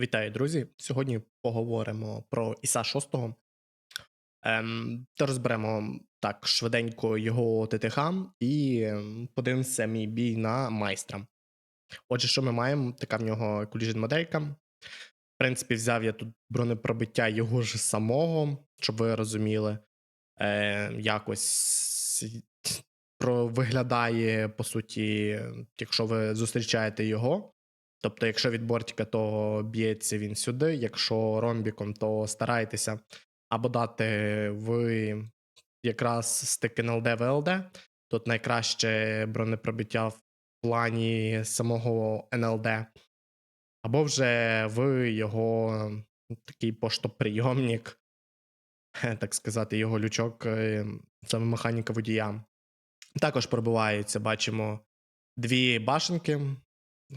Вітаю, друзі! Сьогодні поговоримо про Іса 6. Ем, та розберемо так швиденько його ТТХ і ем, подивимося мій бій на майстра. Отже, що ми маємо? Така в нього collision моделька. В принципі, взяв я тут бронепробиття його ж самого, щоб ви розуміли, е, якось про виглядає, по суті, якщо ви зустрічаєте його. Тобто, якщо від бортика, то б'ється він сюди, якщо ромбіком, то старайтеся або дати в якраз стик НЛД ВЛД. Тут найкраще бронепробиття в плані самого НЛД, або вже в його такий поштоприйомник, так сказати, його лючок, е, саме механіка водія. Також пробиваються, бачимо дві башенки.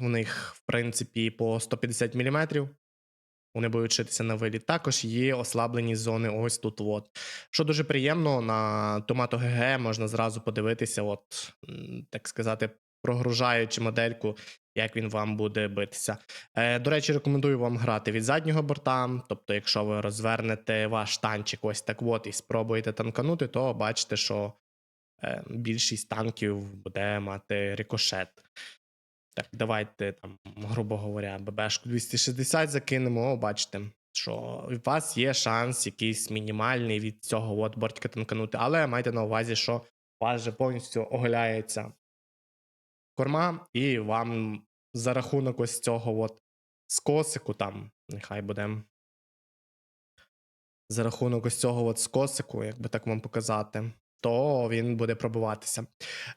У них, в принципі, по 150 мм. Вони будуть шитися на виліт. Також є ослаблені зони ось тут. от. Що дуже приємно, на Tomato GG можна зразу подивитися, от, так сказати, прогружаючи модельку, як він вам буде битися. Е, до речі, рекомендую вам грати від заднього борта. Тобто, якщо ви розвернете ваш танчик ось так от і спробуєте танканути, то бачите, що е, більшість танків буде мати рикошет. Так, давайте там, грубо говоря, ББшку 260 закинемо. О, бачите, що у вас є шанс якийсь мінімальний від цього от бортика танканути, але майте на увазі, що у вас вже повністю оголяється корма, і вам за рахунок ось цього от скосику, там, нехай буде. За рахунок ось цього от скосику, як би так вам показати, то він буде пробиватися.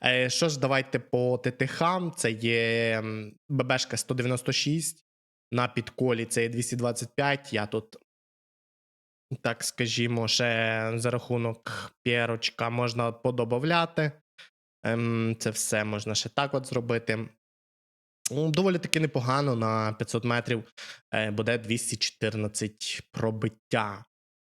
Е, Що ж, давайте по ТТХ. Це є ББшка 196. На підколі це є 225. Я тут, так скажімо, ще за рахунок пірочка можна подобавляти. Ем, Це все можна ще так от зробити. Ну, Доволі таки непогано на 500 метрів е, буде 214 пробиття.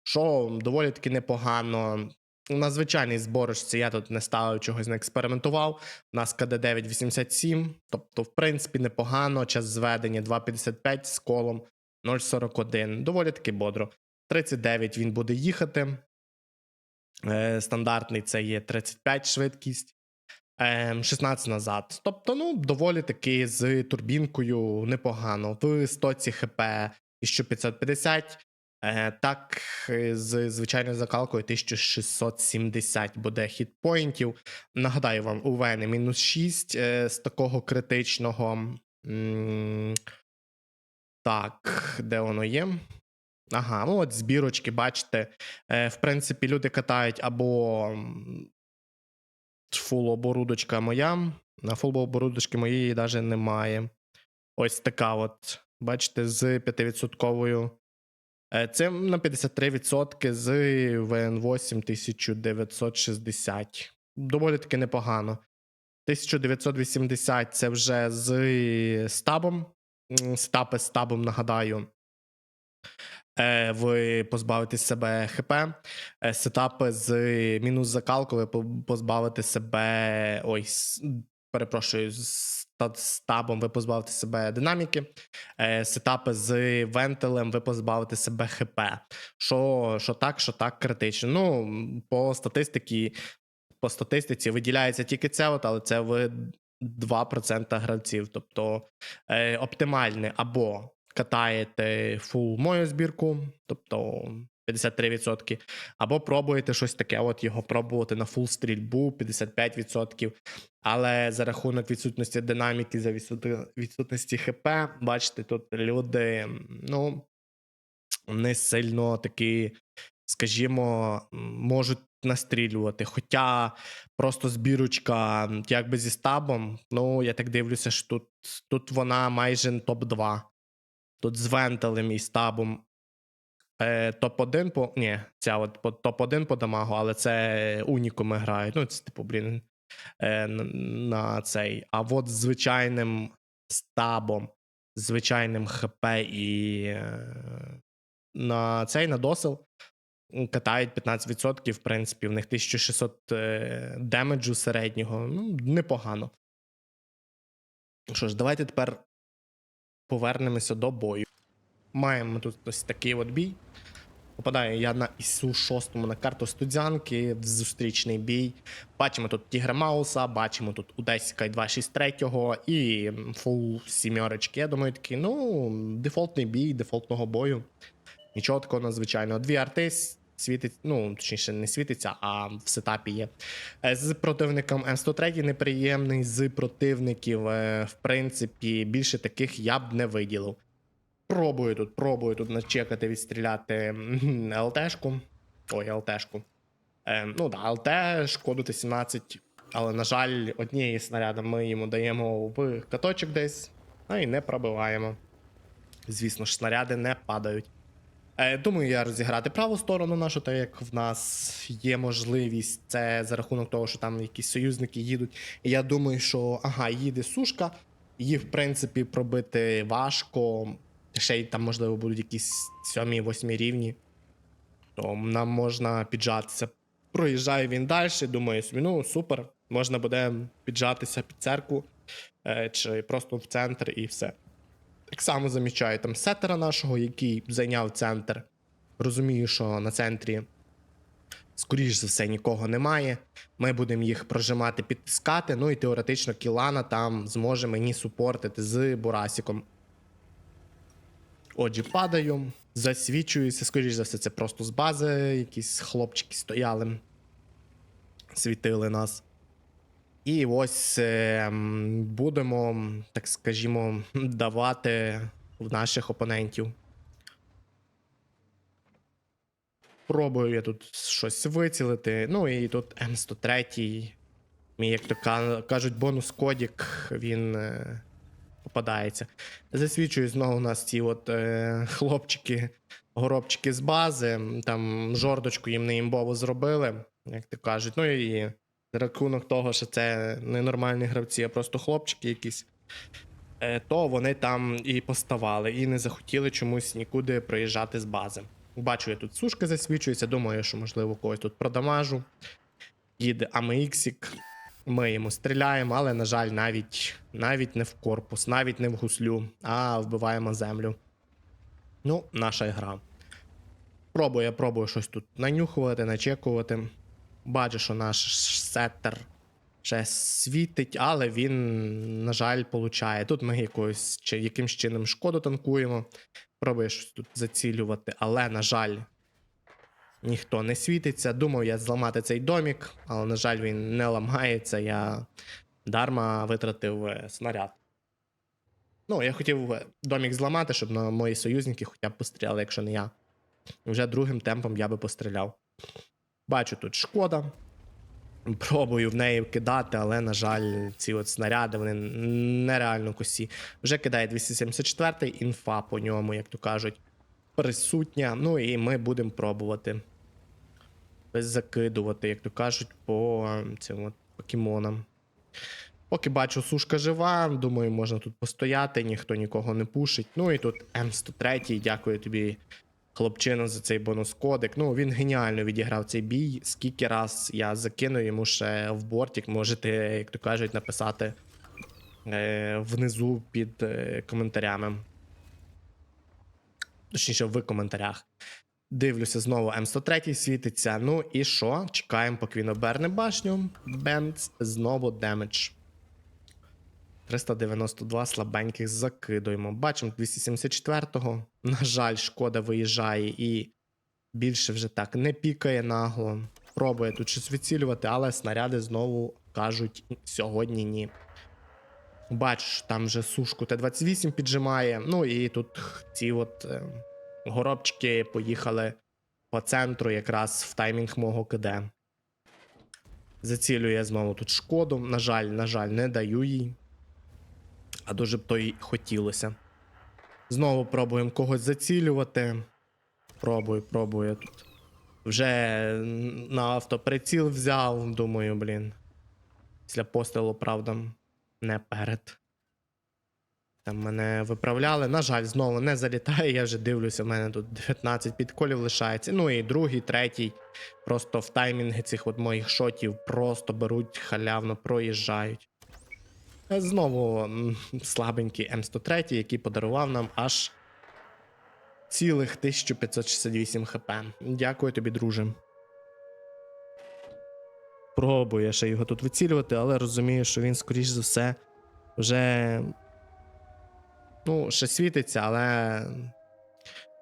Що доволі таки непогано. На звичайній зборочці я тут не ставив чогось не експериментував. У нас КД 987, тобто, в принципі, непогано. Час зведення 2,55 з колом 0,41. Доволі таки бодро. 39 він буде їхати. Е, стандартний це є 35 швидкість. Ем, 16 назад. Тобто, ну, доволі таки з турбінкою непогано. В 100 хп 1550. Е, так, е, з звичайною закалкою 1670 буде хітпоінтів. Нагадаю вам, у Вени мінус 6 е, з такого критичного. Так, де воно є? Ага, ну от збірочки, бачите. Е, В принципі, люди катають або м, фул оборудочка моя. На фул оборудочки моєї навіть немає. Ось така от. Бачите, з 5%. Е, Це на 53% з ВН8 1960. Доволі таки непогано. 1980 це вже з стабом. Стапи з стабом, нагадаю. Е, Ви позбавите себе ХП. Е, Сетапи з мінус закалку, ви позбавите себе. Ой, перепрошую, з ста- стабом ви позбавите себе динаміки. Е, Сетапи з вентилем, ви позбавите себе ХП. Що, що так, що так критично. Ну, по статистиці, по статистиці виділяється тільки це, от, але це в 2% гравців. Тобто е, оптимальне або катаєте фул мою збірку, тобто 53%, або пробуєте щось таке, от його пробувати на фул стрільбу 55%. Але за рахунок відсутності динаміки, за відсутності ХП, бачите, тут люди, ну, не сильно такі, скажімо, можуть настрілювати. Хоча просто збірочка, м, якби зі стабом, ну, я так дивлюся, що тут, тут вона майже топ-2. Тут з вентилем і стабом е, топ-1 по. Ні, ця от по- топ-1 по дамагу, але це унікуми грають. Ну, це, типу, блін, е, на, цей. А от звичайним стабом, звичайним ХП і е, на цей на досил катають 15%, в принципі, в них 1600 е, демеджу середнього. Ну, непогано. Що ж, давайте тепер повернемося до бою. Маємо тут ось такий от бій. Попадаю я на ісу 6 на карту студзянки в зустрічний бій. Бачимо тут Тігра Мауса, бачимо тут Удесіка і 263 і фул сімерочки. Я думаю, такий, ну, дефолтний бій, дефолтного бою. Нічого такого надзвичайного. Дві арти світить, ну, точніше, не світиться, а в сетапі є. Е, З противником М103 неприємний, з противників, е, в принципі, більше таких я б не виділив. Пробую тут, пробую тут начекати, відстріляти ЛТшку. Ой, ЛТшку. Е, ну да, ЛТ, шкоду Т-17. Але, на жаль, однієї снаряда ми йому даємо в каточок десь, а і не пробиваємо. Звісно ж, снаряди не падають. Е, думаю, я розіграти праву сторону нашу, так як в нас є можливість, це за рахунок того, що там якісь союзники їдуть. І я думаю, що ага, їде сушка, її, в принципі, пробити важко. Ще й там, можливо, будуть якісь сьомі, восьмі рівні. То нам можна піджатися. Проїжджає він далі, думаю собі, ну супер, можна буде піджатися під церкву е, чи просто в центр і все. Так само замічаю там сетера нашого, який зайняв центр. Розумію, що на центрі, скоріш за все, нікого немає. Ми будемо їх прожимати, підтискати. Ну і теоретично Кілана там зможе мені супортити з Бурасіком. Отже, падаю, засвічуюся, скоріш за все, це просто з бази. Якісь хлопчики стояли, світили нас. І ось е, будемо, так скажімо, давати в наших опонентів. Пробую я тут щось вицілити. Ну і тут М103. Мій, як то кажуть, бонус кодік, він е, попадається. Засвідчую знову у нас ці от е, хлопчики, горобчики з бази. Там жордочку їм не імбово зробили, як то кажуть. Ну і рахунок того, що це не нормальні гравці, а просто хлопчики якісь, е, то вони там і поставали, і не захотіли чомусь нікуди проїжджати з бази. Бачу, я тут сушка засвічується, думаю, що можливо когось тут продамажу. Їде AMX, ми йому стріляємо, але, на жаль, навіть, навіть не в корпус, навіть не в гуслю, а вбиваємо землю. Ну, наша гра. Пробую, я пробую щось тут нанюхувати, начекувати. Бачу, що наш сеттер ще світить, але він, на жаль, получає. Тут ми якоюсь чи якимсь чином шкоду танкуємо. Пробую щось тут зацілювати, але, на жаль, ніхто не світиться. Думав я зламати цей домік, але, на жаль, він не ламається. Я дарма витратив е, снаряд. Ну, я хотів е, домік зламати, щоб на мої союзники хоча б постріляли, якщо не я. Вже другим темпом я би постріляв. Бачу тут шкода. Пробую в неї кидати, але, на жаль, ці от снаряди вони нереально косі. Вже кидає 274-й, інфа по ньому, як то кажуть, присутня. Ну і ми будемо пробувати закидувати, як то кажуть, по е, цим покемонам. Поки бачу, сушка жива, думаю, можна тут постояти, ніхто нікого не пушить. Ну і тут М103, дякую тобі, хлопчина, за цей бонус кодик. Ну, він геніально відіграв цей бій. Скільки раз я закину йому ще в бортик, можете, як то кажуть, написати е, внизу під е, коментарями. Точніше, в коментарях. Дивлюся, знову М103 світиться. Ну і що? Чекаємо, поки він оберне башню. Бенц, знову демедж. 392 слабеньких закидуємо. Бачимо 274-го. На жаль, шкода виїжджає і більше вже так не пікає нагло. Пробує тут щось відцілювати, але снаряди знову кажуть сьогодні ні. Бачу, що там вже сушку Т-28 піджимає. Ну і тут ці от е, горобчики поїхали по центру якраз в таймінг мого КД. Зацілює знову тут шкоду. На жаль, на жаль, не даю їй. А дуже б то й хотілося. Знову пробуємо когось зацілювати. Пробую, пробую тут. Вже на автоприціл взяв, думаю, блін. Після пострілу, правда, не перед. Там мене виправляли. На жаль, знову не залітає. Я вже дивлюся, в мене тут 19 підколів лишається. Ну і другий, третій. Просто в таймінги цих от моїх шотів просто беруть халявно, проїжджають. Е, Знову слабенький М103, який подарував нам аж цілих 1568 хп. Дякую тобі, друже. Пробую ще його тут вицілювати, але розумію, що він, скоріш за все, вже. Ну, ще світиться, але.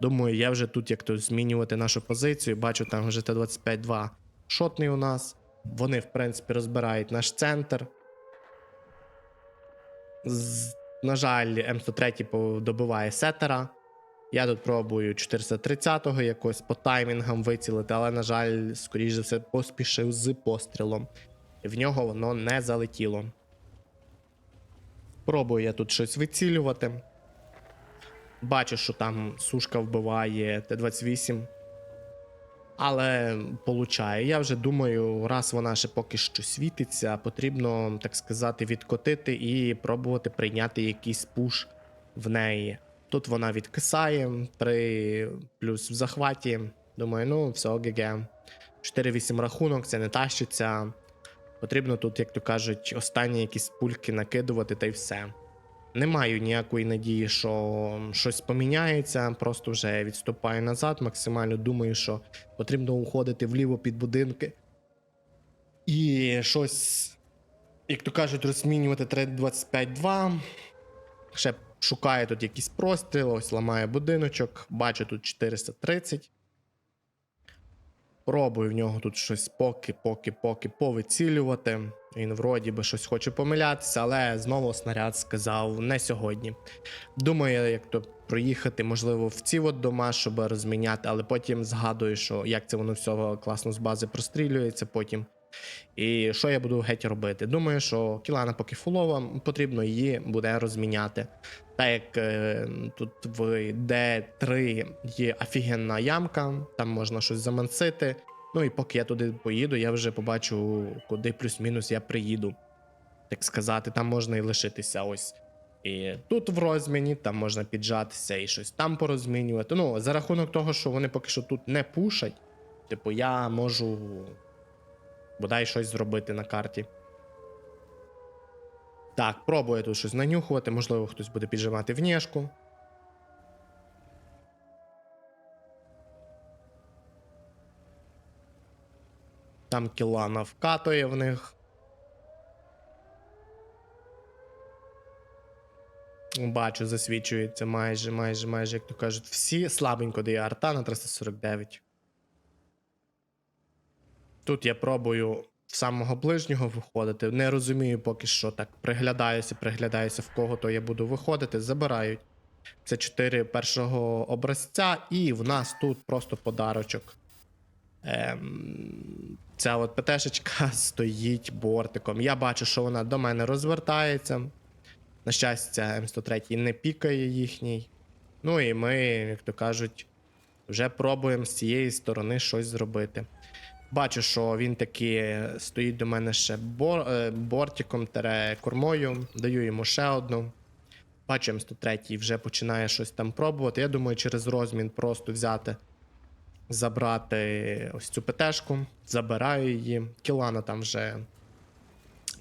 Думаю, я вже тут як то змінювати нашу позицію. Бачу, там вже Т-25-2 шотний у нас. Вони, в принципі, розбирають наш центр. З, на жаль, М103 добиває сетера. Я тут пробую 430-го якось по таймінгам вицілити, але, на жаль, скоріш за все, поспішив з пострілом. І в нього воно не залетіло. Пробую я тут щось вицілювати. Бачу, що там сушка вбиває Т-28. Але получає. Я вже думаю, раз вона ще поки що світиться, потрібно, так сказати, відкотити і пробувати прийняти якийсь пуш в неї. Тут вона відкисає, 3 плюс в захваті. Думаю, ну, все, ГГ. 4-8 рахунок, це не тащиться. Потрібно тут, як то кажуть, останні якісь пульки накидувати та й все. Не маю ніякої надії, що щось поміняється, просто вже відступаю назад. Максимально думаю, що потрібно уходити вліво під будинки. І щось, як то кажуть, розмінювати 3.25.2. Ще шукаю тут якийсь простріл, ось ламаю будиночок, бачу тут 430. Пробую в нього тут щось поки, поки, поки повицілювати. Він вроді би щось хоче помилятися, але знову снаряд сказав не сьогодні. Думаю, як то проїхати, можливо, в ці от дома, щоб розміняти, але потім згадую, що як це воно все класно з бази прострілюється потім. І що я буду геть робити? Думаю, що кілана поки фулова, потрібно її буде розміняти. Так як е, тут в D3 є офігенна ямка, там можна щось замансити. Ну і поки я туди поїду, я вже побачу, куди плюс-мінус я приїду. Так сказати, там можна і лишитися ось. І тут в розміні, там можна піджатися і щось там порозмінювати. Ну, за рахунок того, що вони поки що тут не пушать, типу, я можу бодай щось зробити на карті. Так, пробую тут щось нанюхувати, можливо, хтось буде піджимати внешку. Там кілана вкатує в них. Бачу, засвічується майже, майже, майже, як то кажуть, всі слабенько дає арта на 349. Тут я пробую в самого ближнього виходити. Не розумію поки що так. Приглядаюся, приглядаюся, в кого то я буду виходити. Забирають. Це 4 першого образця, і в нас тут просто подарочок. Ем, ця от ПТшечка стоїть бортиком. Я бачу, що вона до мене розвертається. На щастя, М103 не пікає їхній. Ну і ми, як то кажуть, вже пробуємо з цієї сторони щось зробити. Бачу, що він таки стоїть до мене ще бор, е, бортиком тере кормою. Даю йому ще одну. Бачу, М103 вже починає щось там пробувати. Я думаю, через розмін просто взяти, забрати ось цю ПТшку, забираю її. Кілана там вже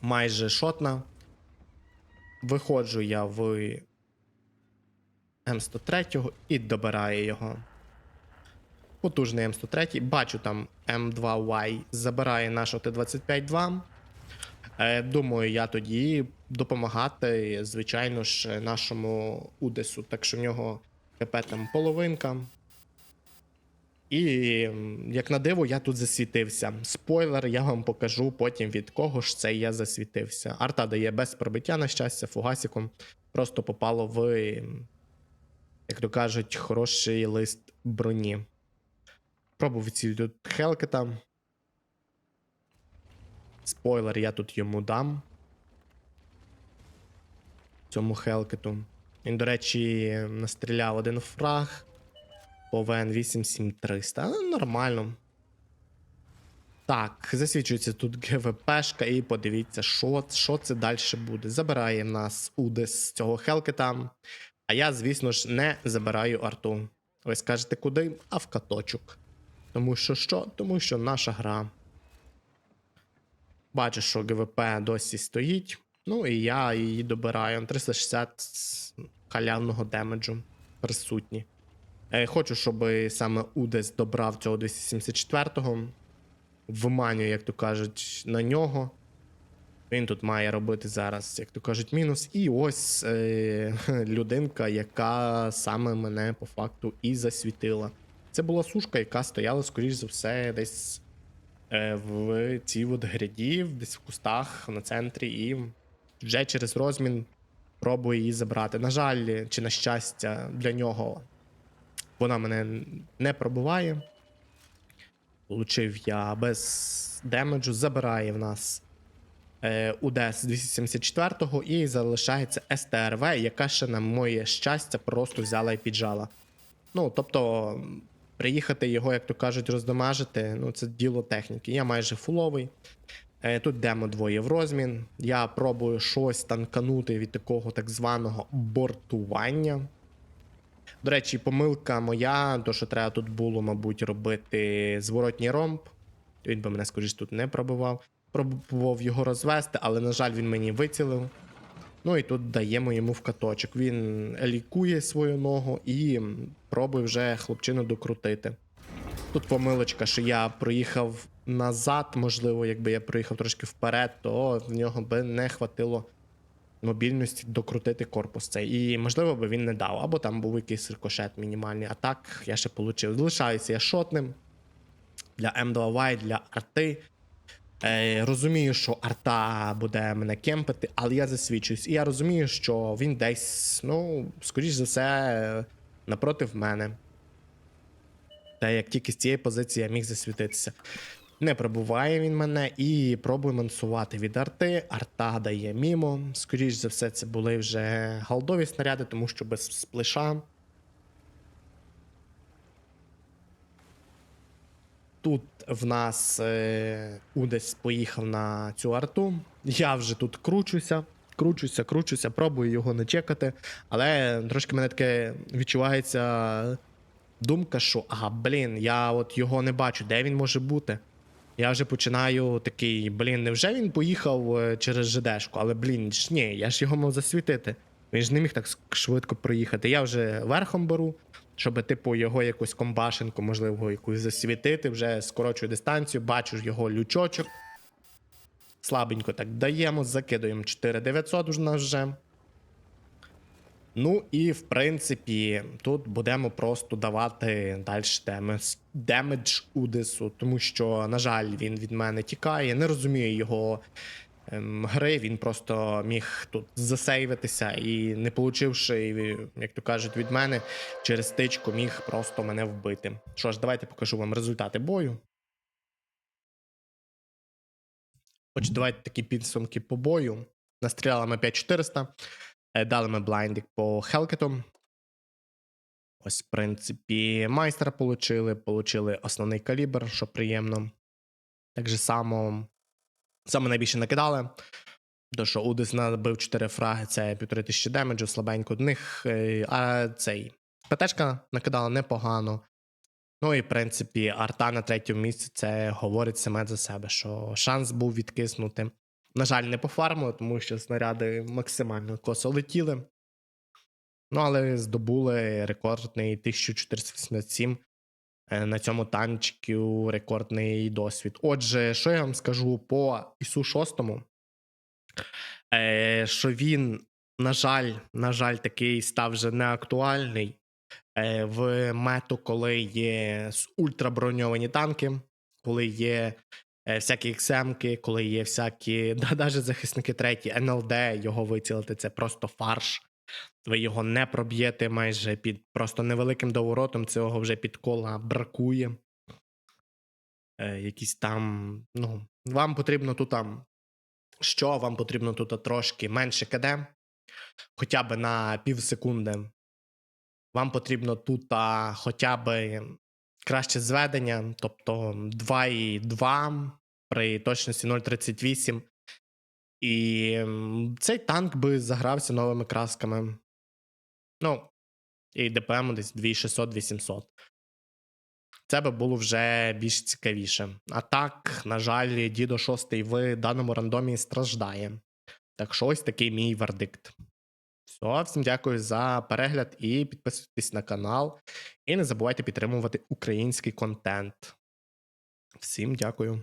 майже шотна. Виходжу я в М103 і добираю його. Потужний М103. Бачу там М2Y забирає нашого Т-25-2. Е, Думаю, я тоді допомагати, звичайно ж, нашому Удесу. Так що в нього КП там половинка. І, як на диво, я тут засвітився. Спойлер, я вам покажу потім від кого ж це я засвітився. Арта дає без пробиття, на щастя, фугасиком. Просто попало в, як то кажуть, хороший лист броні. Пробував ці тут Хелкета. Спойлер, я тут йому дам. Цьому Хелкету. Він, до речі, настріляв один фраг по ВН 87300. Ну, Нормально. Так, засвідчується тут ГВПшка, і подивіться, що, що це далі буде. Забирає нас Удес з цього Хелкета. А я, звісно ж, не забираю арту. Ви скажете, куди? А в каточок. Тому що що? Тому що наша гра. Бачу, що ГВП досі стоїть. Ну і я її добираю. 360 халявного демеджу присутні. Е, Хочу, щоб саме Удес добрав цього 274-го. Вманюю, як то кажуть, на нього. Він тут має робити зараз, як то кажуть, мінус. І ось е, людинка, яка саме мене по факту і засвітила. Це була сушка, яка стояла, скоріш за все, десь е, в цій от гряді, десь в кустах на центрі, і вже через розмін пробую її забрати. На жаль, чи на щастя, для нього вона мене не пробиває. Получив я без демеджу, забирає в нас е, УДС 274-го і залишається СТРВ, яка ще на моє щастя просто взяла і піджала. Ну, тобто, приїхати його, як то кажуть, роздамажити, ну це діло техніки. Я майже фуловий. Е, Тут демо двоє в розмін. Я пробую щось танканути від такого так званого бортування. До речі, помилка моя, то що треба тут було, мабуть, робити зворотній ромб. Він би мене, скоріш, тут не пробивав. Пробував його розвести, але, на жаль, він мені вицілив. Ну і тут даємо йому в каточок. Він лікує свою ногу і пробує вже хлопчину докрутити. Тут помилочка, що я проїхав назад, можливо, якби я проїхав трошки вперед, то в нього би не хватило мобільності докрутити корпус цей. І, можливо, би він не дав, або там був якийсь рикошет мінімальний. А так я ще получив. Залишаюся я шотним для М2Y, для арти. Е, розумію, що арта буде мене кемпити, але я засвідчуюсь. І я розумію, що він десь, ну, скоріш за все, напротив мене. Та як тільки з цієї позиції я міг засвітитися. Не пробуває він мене і пробує мансувати від арти. Арта дає мімо. Скоріш за все, це були вже голдові снаряди, тому що без сплеша. Тут в нас е, Удес поїхав на цю арту. Я вже тут кручуся, кручуся, кручуся, пробую його не чекати. Але трошки мене таке відчувається думка, що ага, блін, я от його не бачу, де він може бути. Я вже починаю такий, блін, невже він поїхав е, через ЖДшку, але блін, ж ні, я ж його мав засвітити. Він ж не міг так швидко проїхати. Я вже верхом беру, щоб, типу, його якусь комбашенку, можливо, якусь засвітити, вже скорочую дистанцію, бачу його лючочок. Слабенько так даємо, закидуємо 4900 у нас вже. Ну і в принципі, тут будемо просто давати далі демедж, демедж Удесу, тому що, на жаль, він від мене тікає. Не розумію його ем, гри. Він просто міг тут засейвитися і, не получивши, як то кажуть, від мене через стичку, міг просто мене вбити. Що ж, давайте покажу вам результати бою. Отже, давайте такі підсумки по бою. Настріляли ми 5400. Е, Дали ми блайндик по Хелкету. Ось, в принципі, майстра получили, получили основний калібр, що приємно. Так же само, саме найбільше накидали. То, що Удис набив 4 фраги, це 1500 демеджу, слабенько до е, А цей ПТшка накидала непогано. Ну і в принципі, арта на третьому місці це говорить саме за себе, що шанс був відкиснути. На жаль, не пофармили, тому що снаряди максимально косо летіли. Ну, але здобули рекордний 1487 е, на цьому танчику рекордний досвід. Отже, що я вам скажу по ісу 6 е, що він, на жаль, на жаль, такий став вже неактуальний е, в мету, коли є ультраброньовані танки, коли є всякі XM-ки, коли є всякі, навіть захисники треті, НЛД, його вицілити це просто фарш. Ви його не проб'єте майже під просто невеликим доворотом, цього вже під кола бракує. Е, якісь там, ну, вам потрібно тут там. Що вам потрібно тут трошки менше КД, хоча б на пів секунди. Вам потрібно тут а, хоча б краще зведення, тобто 2,2 при точності 0,38. І цей танк би загрався новими красками. Ну, і ДПМ десь 2600-800. Це би було вже більш цікавіше. А так, на жаль, Дідо 6 в даному рандомі страждає. Так що ось такий мій вердикт. Все, всім дякую за перегляд і підписуйтесь на канал. І не забувайте підтримувати український контент. Всім дякую.